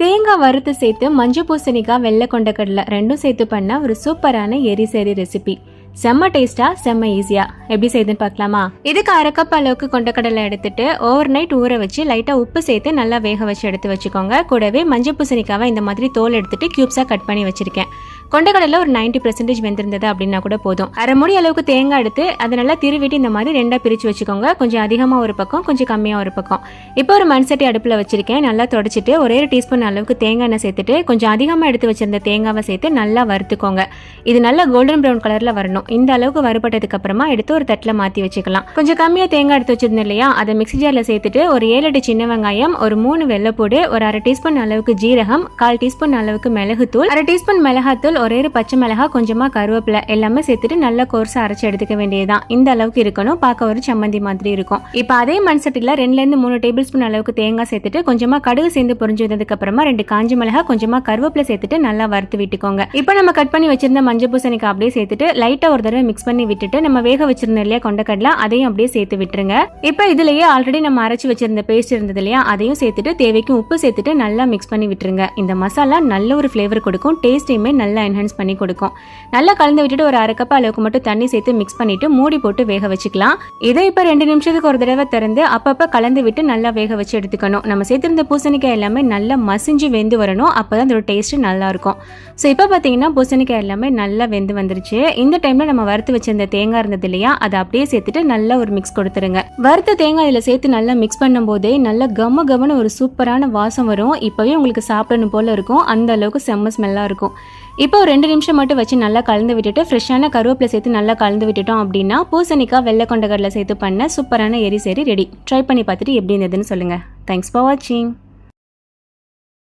தேங்காய் வறுத்து சேர்த்து மஞ்சள் பூசணிக்காய் வெள்ளை கொண்ட கடலை ரெண்டும் சேர்த்து பண்ண ஒரு சூப்பரான எரிசேரி ரெசிபி செம்ம டேஸ்டா செம்ம ஈஸியா எப்படி செய்யுதுன்னு பார்க்கலாமா? இதுக்கு அரை கப் அளவுக்கு கொண்டக்கடலை எடுத்துட்டு ஓவர் நைட் ஊற வச்சு லைட்டா உப்பு சேர்த்து நல்லா வேக வச்சு எடுத்து வச்சுக்கோங்க. கூடவே மஞ்சள் பூசணிக்காவை இந்த மாதிரி தோல் எடுத்துட்டு கியூப்ஸா கட் பண்ணி வச்சிருக்கேன். கொண்டக்கடலை ஒரு 90% பெர்சன்டேஜ் வெந்திருந்தது அப்படின்னா கூட போதும். அரை மூடி அளவுக்கு தேங்காய் எடுத்து அதை நல்லா திருவிட்டு இந்த மாதிரி ரெண்டா பிரிச்சு வச்சுக்கோங்க. கொஞ்சம் அதிகமா ஒரு பக்கம் கொஞ்சம் கம்மியா ஒரு பக்கம். இப்போ ஒரு மண் சட்டி அடுப்புல வச்சிருக்கேன். நல்லா தொடச்சிட்டு ஒரே ஒரு டீஸ்பூன் அளவுக்கு தேங்காய் எண்ணெய் சேர்த்துட்டு கொஞ்சம் அதிகமா எடுத்து வச்சிருந்த தேங்காவை சேர்த்து நல்லா வறுத்துக்கோங்க. இது நல்லா கோல்டன் ப்ரௌன் கலர்ல வரணும். இந்த அளவுக்கு வறுபட்டதுக்கு அப்புறமா எடுத்து ஒரு தட்டில் மாத்தி வச்சுக்கலாம். கொஞ்சம் கம்மியா தேங்காய் எடுத்து வச்சிருந்தேன் இல்லையா? அதை மிக்ஸி ஜார்ல சேர்த்துட்டு ஒரு ஏழு எட்டு சின்ன வெங்காயம் ஒரு மூணு வெள்ளைப்பூடு ஒரு அரை டீஸ்பூன் அளவுக்கு ஜீரகம் கால் டீஸ்பூன் அளவுக்கு மிளகுத்தூள் அரை டீஸ்பூன் மிளகாத்தூள் ஒரே ஒரு பச்சை மிளகா கொஞ்சமாக கருவேப்பிலை எல்லாமே சேர்த்துட்டு நல்லா கோர்ஸா அரைச்சி எடுத்துக்க வேண்டியதுதான். இந்த அளவுக்கு இருக்கணும். பார்க்க ஒரு சம்மந்தி மாதிரி இருக்கும். இப்போ அதே மண் சட்டில ரெண்டுலேருந்து மூணு டேபிள் ஸ்பூன் அளவுக்கு தேங்காய் சேர்த்துட்டு கொஞ்சமாக கடுகு சேர்ந்து பொரிஞ்சு வந்ததுக்கு அப்புறமா ரெண்டு காஞ்ச மிளகா கொஞ்சமாக கருவேப்பிலை சேர்த்துட்டு நல்லா வறுத்து விட்டுக்கோங்க. இப்போ நம்ம கட் பண்ணி வச்சிருந்த மஞ்சள் பூசணிக்கு அப்படியே சேர்த்துட்டு லைட்டாக ஒரு தடவை மிக்ஸ் பண்ணி விட்டுட்டு நம்ம வேக வச்சிருந்தோம் இல்லையா கொண்டக்கடலை அதையும் அப்படியே சேர்த்து விட்டுருங்க. இப்போ இதுலயே ஆல்ரெடி நம்ம அரைச்சி வச்சிருந்த பேஸ்ட் இருந்தது இல்லையா அதையும் சேர்த்துட்டு தேவைக்கும் உப்பு சேர்த்துட்டு நல்லா மிக்ஸ் பண்ணி விட்டுருங்க. இந்த மசாலா நல்ல ஒரு ஃப்ளேவர் கொடுக்கும். டேஸ்ட்டையுமே நல்லா என்ஹான்ஸ் பண்ணி கொடுக்கும். நல்லா கலந்து விட்டுட்டு ஒரு அரை கப் அளவுக்கு மட்டும் தண்ணி சேர்த்து மிக்ஸ் பண்ணிட்டு மூடி போட்டு வேக வச்சுக்கலாம். இதை இப்போ ரெண்டு நிமிஷத்துக்கு ஒரு தடவை திறந்து அப்பப்போ கலந்து விட்டு நல்லா வேக வச்சு எடுத்துக்கணும். நம்ம சேர்த்திருந்த பூசணிக்காய் எல்லாமே நல்லா மசிஞ்சு வெந்து வரணும். அப்பதான் அதோட டேஸ்ட் நல்லா இருக்கும். ஸோ இப்போ பார்த்தீங்கன்னா பூசணிக்காய் எல்லாமே நல்லா வெந்து வந்துருச்சு. இந்த டைம்ல நம்ம வறுத்து வச்சிருந்த தேங்காய் இருந்தது இல்லையா? அதை அப்படியே சேர்த்துட்டு நல்லா ஒரு மிக்ஸ் கொடுத்துருங்க. வறுத்த தேங்காய் இதில் சேர்த்து நல்லா மிக்ஸ் பண்ணும்போதே நல்லா கம கவன ஒரு சூப்பரான வாசம் வரும். இப்போவே உங்களுக்கு சாப்பிடணும் போல இருக்கும். அந்த அளவுக்கு செம்ம ஸ்மெல்லாக இருக்கும். இப்போ ஒரு ரெண்டு நிமிஷம் மட்டும் வச்சு நல்லா கலந்து விட்டுட்டு ஃப்ரெஷ்ஷான கருவேப்பிலை சேர்த்து நல்லா கலந்து விட்டுட்டோம் அப்படின்னா பூசணிக்காய் வெள்ளை கொண்டக்கடலை சேர்த்து பண்ண சூப்பரான எரி சரி ரெடி. ட்ரை பண்ணி பார்த்துட்டு எப்படி இருந்ததுன்னு சொல்லுங்கள் தேங்க்ஸ் ஃபார் வாட்சிங்